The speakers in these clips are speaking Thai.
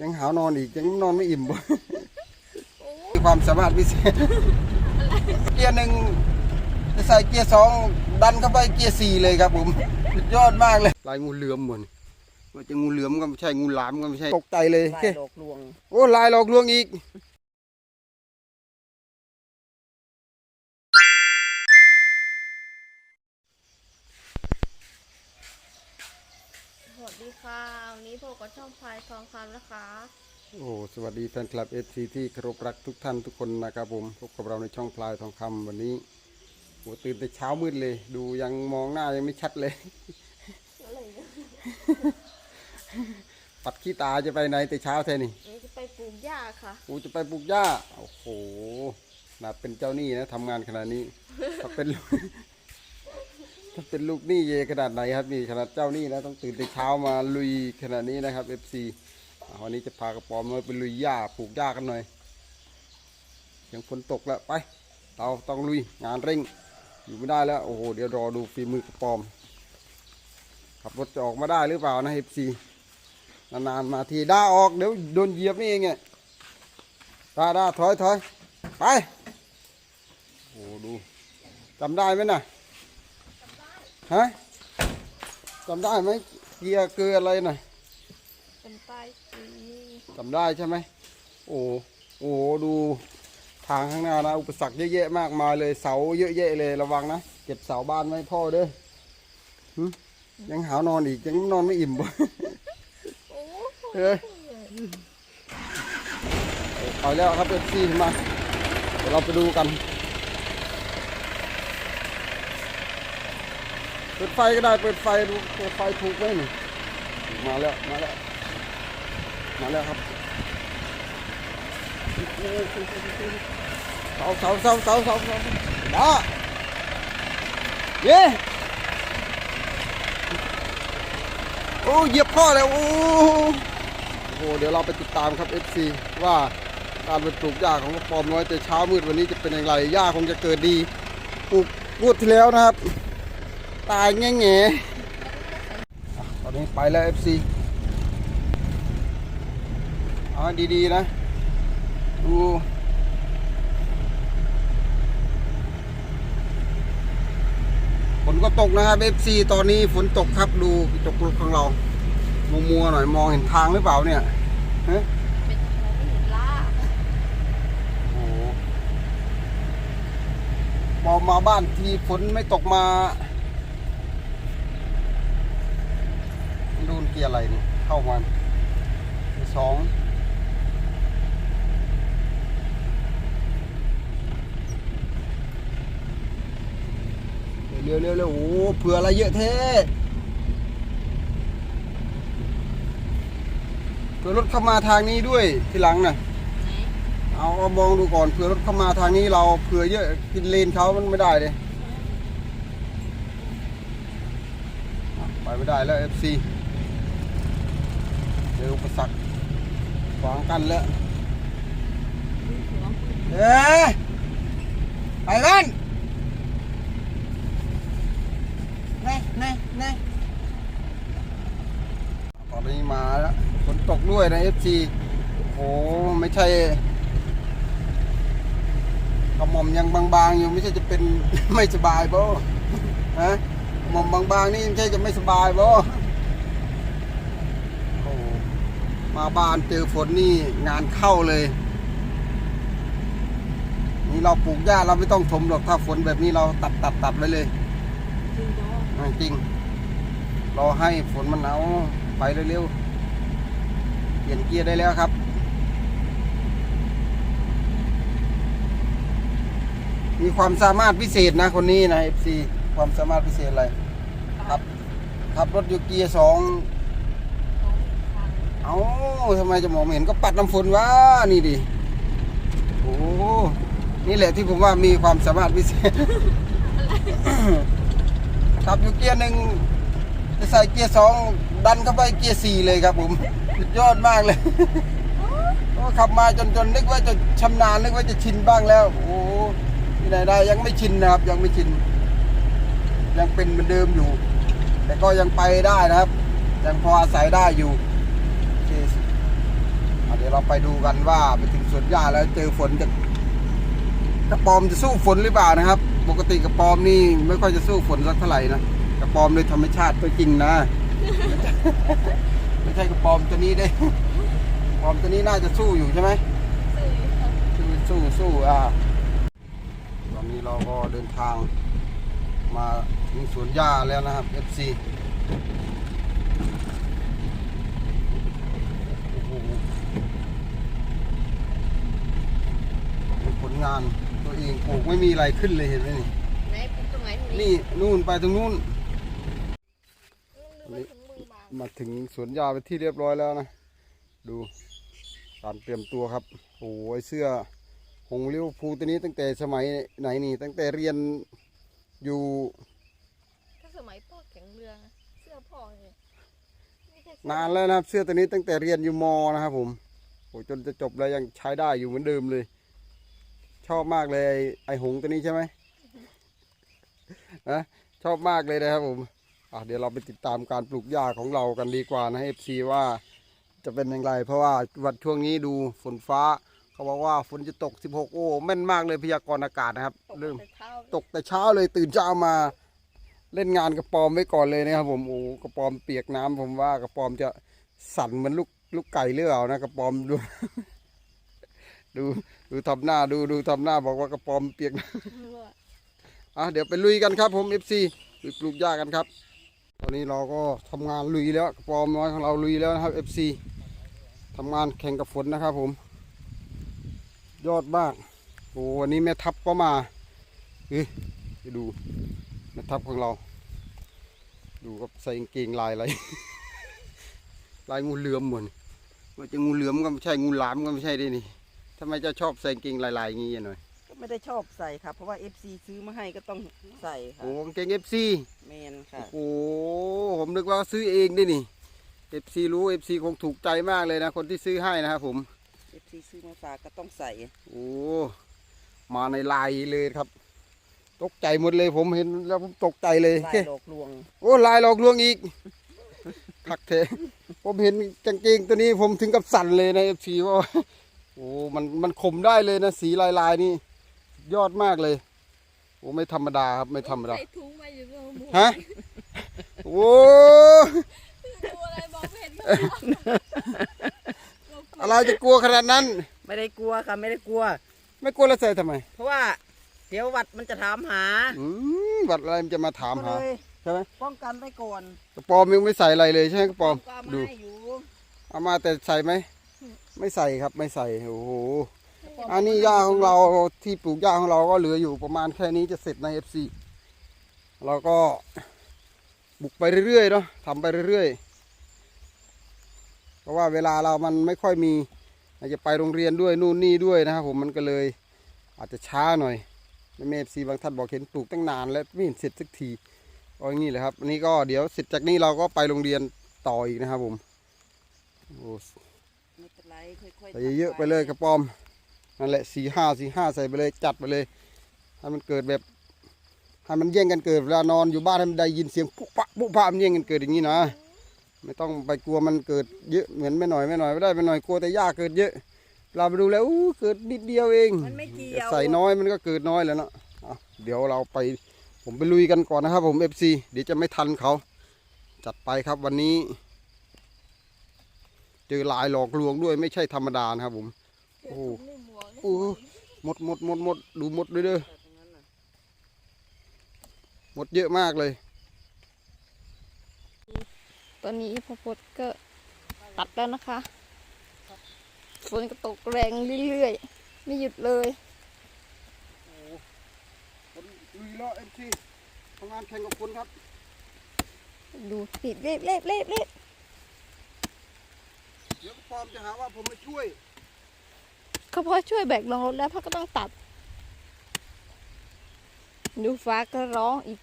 ยังหาวนอนอีกยังนอนไม่อิ่มบ่มีความสามารถพิเศษเกียร์หนึ่งจะใส่เกียร์สองดันเข้าไปเกียร์สี่เลยครับผมสุดยอดมากเลยลายงูเหลือมหมดว่าจะงูเหลือมก็ไม่ใช่งูหลามก็ไม่ใช่ตกใจเลยลายแค่ดอกลวงโอ้ลายหลอกลวงอีก ค่ะวันนี้พบกับช่องพลายทองคำนะคะ โอ้สวัสดีแฟนคลับเอฟซีที่เคารพรักทุกท่านทุกคนนะครับผมพบกับเราในช่องพลายทองคำวันนี้โอ้ตื่นแต่เช้ามืดเลย ดูยังมองหน้ายังไม่ชัดเลยปัดขี้ตาจะไปไหนแต่เช้าแท้นี่นี่จะไปปลูกหญ้าค่ะ กูจะไปปลูกหญ้า โอ้โหนาเป็นเจ้าหนี้นะทำงานขนาดนี้ ถ้าเป็นลูก ถ้าเป็นลูกหนี้เยขนาดไหนครับนี่ขนาดเจ้าหนี้นะต้องตื่นแต่เช้ามาลุยขนาดนี้นะครับ FC วันนี้จะพากระป๋อมมาไปลุยหญ้าปลูกหญ้ากันหน่อยยังฝนตกแล้วไป เราต้องลุยงานเร่ง อยู่ไม่ได้แล้วโอ้โหเดี๋ยวรอดูฝีมือกระป๋อมขับรถจะออกมาได้หรือเปล่านะ FC นานๆมาทีด้าออกเดี๋ยวโดนเหยียบนี่เองไงด้าด้าถอยถอยไปโอ้ดูจำได้ไหมน่ะ ฮะจำได้ไหมเกียร์เกลืออะไรน่ะเป็นป้ายสีจำได้ใช่ไหมโอ้โอ้ดูทางข้างหน้านะ อุปสรรคเยอะแยะมากมายเลยเสาเยอะแยะเลยระวังนะเก็บเสาบ้านไว้พ่อเด้อหึยังหาวนอนอีกยังนอนไม่อิ่มบ่โอ้เฮ้ยเอาแล้วครับเอฟซีมาเดี๋ยวเราไปดูกัน เปิดไฟก็ได้เปิดไฟดูเปิดไฟถูกไหมนี่มาแล้วมาแล้วมาแล้วครับเสาเสาเสาเสาเสาเสาด้าเย้โอ้เหยียบพ่อแล้วโอ้โหเดี๋ยวเราไปติดตามครับ FC ว่าการไปปลูกหญ้าของกระปอมน้อยแต่เช้ามืดวันนี้จะเป็นอย่างไรหญ้าคงจะเกิดดีปลูกพูดที่แล้วนะครับ ตายแง่แง่ตอนนี้ไปแล้ว FC เอาให้ดีๆนะ ดู ฝนก็ตกนะครับ FC ตอนนี้ฝนตกครับดูกระจกรถของเรามัวมัวๆหน่อยมองเห็นทางหรือเปล่าเนี่ยฮะเป็นองไม่เห็นล่าโอ้โหพอมาบ้านทีฝนไม่ตกมาดูนเกียร์อะไรนี่เข้ามาสองเร็วเร็วเร็วโอ้โหเผื่ออะไรเยอะเท่เผื่อรถเข้ามาทางนี้ด้วยทีหลังน่ะเอาเอามองดูก่อนเผื่อรถเข้ามาทางนี้เราเผื่อเยอะกินเลนเขามันไม่ได้เลยไปไม่ได้แล้ว FC เจ ออุปสรรคขวางกันแล้วดูหัวเอ๊ะไปกันแน่แน่แน่ตอนนี้มาแล้วฝนตกด้วยนะ FC โอ้ไม่ใช่กระหม่อมยังบางๆอยู่ไม่ใช่จะเป็นไม่สบายบ่ฮะหม่อมบางๆนี่ไม่ใช่จะไม่สบายบ่โอ้ มาบ้านเจอฝนนี่งานเข้าเลย นี่เราปลูกหญ้าเราไม่ต้องถมหรอกถ้าฝนแบบนี้เราตัดตัดตัดไว้เลยจริงรออ่าจริงรอให้ฝนมันเอาไปเร็วๆเปลี่ยนเกียร์ได้แล้วครับ มีความสามารถพิเศษนะคนนี้นะ FC ความสามารถพิเศษอะไร ครับขับรถอยู่เกียร์สอง เอ้าทำไมจะมองไม่เห็นก็ปัดน้ำฝนวะนี่ดิโอ้นี่แหละที่ผมว่ามีความสามารถพิเศษขับอยู่เกียร์หนึ่งจะใส่เกียร์สองดันเข้าไปเกียร์สี่เลยครับผมยอดมากเลยก็ขับมาจนจนนึกว่าจะชำนาญนึกว่าจะชินบ้างแล้ว โอ้ที่ไหนได้ยังไม่ชินนะครับ ยังไม่ชิน ยังเป็นเหมือนเดิมอยู่ แต่ก็ยังไปได้นะครับ ยังพออาศัยได้อยู่ โอเคไปดูกันว่าไปถึงสวนหญ้าแล้วเจอฝนจะกระปอมจะสู้ฝนหรือเปล่านะครับ ปกติกระปอมนี่ไม่ค่อยจะสู้ฝนสักเท่าไหร่นะกระปอมโดยธรรมชาติตัวจริงนะ ไม่ใช่กระปอมตัวนี้ได้กระปอมตัวนี้น่าจะสู้อยู่ใช่ไหมสู้สู้สู้อะตอนนี้เราก็เดินทางมาถึงสวนหญ้าแล้วนะครับ FC โอ้โหเป็นผลงาน ตัวเองปลูกไม่มีอะไรขึ้นเลยเห็นไหมนี่ไหนปลูกตรงไหนตรงนี้นี่นู่นไปตรงนู้นนึกว่าถุงมือมามาถึงสวนหญ้าไปนที่เรียบร้อยแล้วนะ ดูการเตรียมตัวครับโอ้ยเสื้อหงส์ลิเวอร์พูลตัวนี้ตั้งแต่สมัยไหนนี่ ตั้งแต่เรียนอยู่ถ้าสมัยพ่อแข็งเรือนะเสื้อพ่อเลยไม่ใช่เสื้อนานแล้วนะครับ เสื้อตัวนี้ตั้งแต่เรียนอยู่มนะครับผมโอ้ยจนจะจบแล้วยังใช้ได้อยู่เหมือนเดิมเลย ชอบมากเลย ไอ้ไอหงส์ตัวนี้ใช่ไหมนะชอบมากเลยนะครับผมอะเดี๋ยวเราไปติดตามการปลูกหญ้าของเรากันดีกว่านะเอฟซีว่าจะเป็นอย่างไร เพราะว่าวันช่วงนี้ดูฝนฟ้า เขาบอกว่าฝนจะตก 16 โอ้แม่นมากเลยพยากรณ์อากาศนะครับตกเริ่มแต่เช้าตกแต่เช้าเลยตื่นเช้ามา เล่นงานกระปอมไว้ก่อนเลยนะครับผมโอ้กระปอมเปียกน้ำผมว่ากระปอมจะสั่นเหมือนลูกลูกไก่หรือเปล่านะกระปอมดู ดู ดูทำหน้าดูดูทำหน้าบอกว่ากระปอมเปียกน้ำอะเดี๋ยวไปลุยกันครับ ผม FC ลุยปลูกหญ้ากันครับ ตอนนี้เราก็ทำงานลุยแล้วกระปอมน้อยของเราลุยแล้วนะครับ FC ทำงานแข่งกับฝนนะครับ ผม ยอดมากโอ้วันนี้แม่ทัพก็มาไปดูแม่ทัพของเรา ดูกับใส่กางเกงลายอะไรลายงูเหลือมเหมือนว่าจะงูเหลือมก็ไม่ใช่งูหลามก็ไม่ใช่ด้วยนี่ ทำไมเจะชอบใส่กางเกงลายๆอย่างงี้หน่อยก็ไม่ได้ชอบใส่ครับเพราะว่า FC ซื้อมาให้ก็ต้องใส่ค่ะโอ้กางเกงเอฟซีแมนค่ะ โอ้ผมนึกว่าซื้อเองด้วยนี่เอฟซีรู้เอฟซีคงถูกใจมากเลยนะ คนที่ซื้อให้นะครับผม FC ซื้อมาฝากก็ต้องใส่โอ้มาในลายเลยครับ ตกใจหมดเลยผมเห็นแล้วผมตกใจเลย ลายหลอกลวงโอ้ลายหลอกลวงอีก คักเทผมเห็นกางเกงตัวนี้ผมถึงกับสั่นเลยนะเอฟซีว่า โอ้มันมันคมได้เลยนะ สีลายลายๆนี่ ยอดมากเลย โอ้ไม่ธรรมดาครับไม่ธรรมดาใส่ถุงมาอยู่ตรงหมูฮะโอ้ตัวอะไรมองไม่เห็นเลยอะไรจะกลัวขนาดนั้น ไม่ได้กลัวค่ะไม่ได้กลัว ไม่กลัวแล้วใส่ทำไม เพราะว่าเดี๋ยววัดมันจะถามหาอืมบัตรอะไรมันจะมาถามก็หา เลยใช่ไหมป้องกันไว้ก่อนกระปอมยังไม่ใส่อะไรเลยใช่ไหมกระปอมก็เอามาดูให้อยู่เอามาแต่ใส่ไหม ไม่ใส่ครับไม่ใส่โอ้โหอันนี้หญ้าของเราที่ปลูกหญ้าของเราก็เหลืออยู่ประมาณแค่นี้จะเสร็จใน FC เราก็บุกไปเรื่อยๆเนาะทำไปเรื่อยๆ เพราะว่าเวลาเรามันไม่ค่อยมีอาจจะไปโรงเรียนด้วยนู่นนี่ด้วยนะครับผมมันก็เลยอาจจะช้าหน่อยแม่เอฟซีบางท่านบอกเห็นปลูกตั้งนานแล้วไม่เห็นเสร็จสักทีก็อย่างนี้แหละครับอันนี้ก็เดี๋ยวเสร็จจากนี้เราก็ไปโรงเรียนต่ออีกนะครับผมโอ้ ค่อยๆใส่เยอะๆไปเลยกระปอมนั่นแหละสี่ห้าสี่ห้าใส่ไปเลยจัดไปเลยให้มันเกิดแบบให้มันแย่งกันเกิดเวลานอนอยู่บ้านให้มันได้ยินเสียงปุ๊ปะปุ๊ปะมันแย่งกันเกิดอย่างนี้นะไม่ต้องไปกลัวมันเกิดเยอะเหมือนไม่หน่อยไม่หน่อยไม่ได้ไม่หน่อยกลัวแต่ยากเกิดเยอะ เราไปดูแล้วอู้เกิดนิดเดียวเองมันไม่เกี่ยวใส่น้อยมันก็เกิดน้อยแล้วเนาะเอาเดี๋ยวเราไปผมไปลุยกันก่อนนะครับผมเอฟซีเดี๋ยวจะไม่ทันเขา จัดไปครับวันนี้ เจอลายหลอกลวงด้วยไม่ใช่ธรรมดานะครับผม โอ้นี่หมวกโอ้หมดหมดหมดหมดดูหมดเลยเด้อตรงนั้นน่ะหมดเยอะมากเลย ตอนนี้พอพดก็ตัดแล้วนะคะ ฝนก็ตกแรงเรื่อยๆ ไม่หยุดเลยคนลุยแล้วเอ็มซีทำงานแข่งกับคนครับ ดูรีบรีบรีบรีบรีบเดี๋ยวปลอมจะหาว่าผมไม่ช่วยเขาพอช่วยแบกลงรถแล้วพ่อก็ต้องตัด ดูฟ้าก็ร้องอีก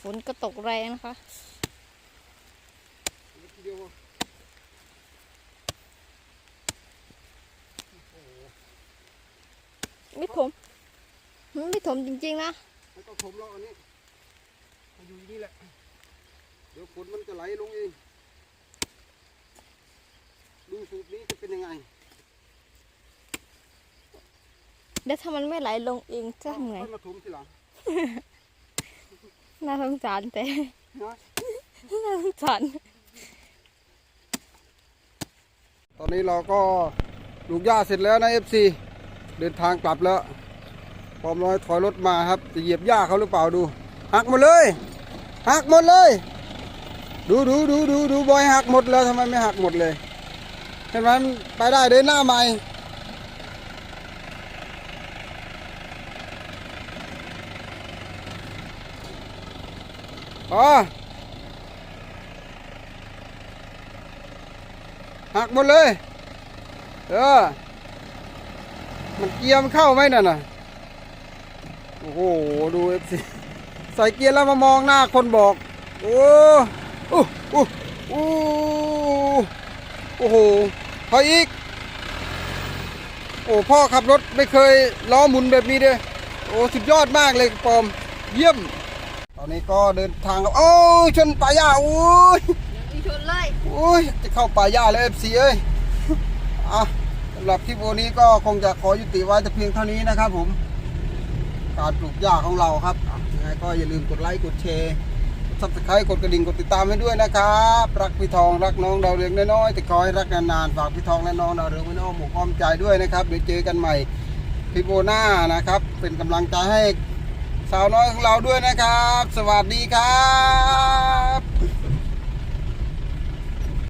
ฝนก็ตกแรงนะคะ ทีเดียวไม่ถมหืมไม่ถมจริงๆนะ ไม่ต้องถมแล้วอันนี้มาอยู่อย่างนี่แหละ เดี๋ยวฝนมันจะไหลลงเอง ดูดูสูตรนี้จะเป็นยังไงเดี๋ยวถ้ามันไม่ไหลลงเองจะทำไงค่อยมาถมทีหลังน่าสงสารแต่นะน่าสงสารตอนนี้เราก็ปลูกหญ้าเสร็จแล้วนะเอฟซีเดินทางกลับแล้วพร้อมน้อยถอยรถมาครับ จะเหยียบหญ้าเขาหรือเปล่าดู หักหมดเลยหักหมดเลย ดูดูดูดูดูบอยหักหมดแล้วทำไมไม่หักหมดเลยเห็นไหมไปได้เดินหน้าใหม่พอหักหมดเลย เออ มันเกียร์มันเข้าไหมนั่นน่ะ โอ้โห ดูเอฟซีใส่เกียร์แล้วมามองหน้าคนบอก โอ้โอ้โอ้โอ้โอ้โห พออีก โอ้พ่อขับรถไม่เคยล้อหมุนแบบนี้เด้อโอ้สุดยอดมากเลยปอม เยี่ยม ตอนนี้ก็เดินทางกับโอ้ยชนป่าหญ้าโอ้ยอีชนเลยโอ้ยจะเข้าป่าหญ้าแล้วเอฟซีเอ้ยอะสำหรับคลิปวันนี้ก็คงจะขอยุติไว้แต่เพียงเท่านี้นะครับผม การปลูกหญ้าของเราครับอะยังไงก็อย่าลืมกดไลค์กดแชร์กด ซับสไครต์กดกระดิ่งกดติดตามให้ด้วยนะครับ รักพี่ทองรักน้องดาวเรืองน้อยๆแต่คอยรักนานๆฝากพี่ทองและน้องดาวเรืองไว้ในอ้อมอกอ้อมใจด้วยนะครับเดี๋ยวเจอกันใหม่พี่โบน่านะครับ เป็นกำลังใจให้สาวน้อยของเราด้วยนะครับ สวัสดีครับ